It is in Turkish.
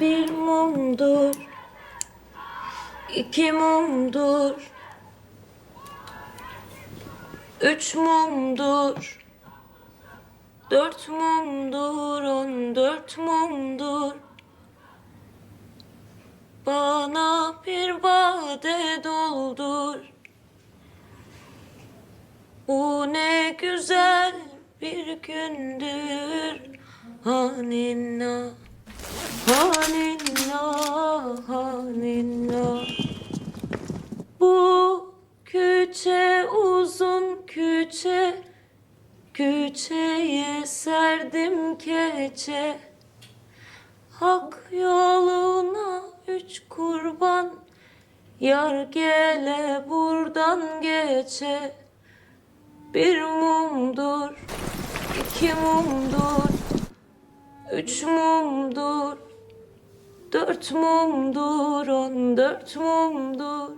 mumdur iki mumdur Üç mumdur Dört mumdur On dört mumdur. Bana bir bade doldur. Bu ne güzel bir gündür. Haninna Haninna Haninna Bu küçe uzun küçe Küçeye serdim keçe. Hak yoluna üç kurban Yar gele buradan geçe. Bir mumdur, iki mumdur Üç mumdur, dört mumdur, on dört mumdur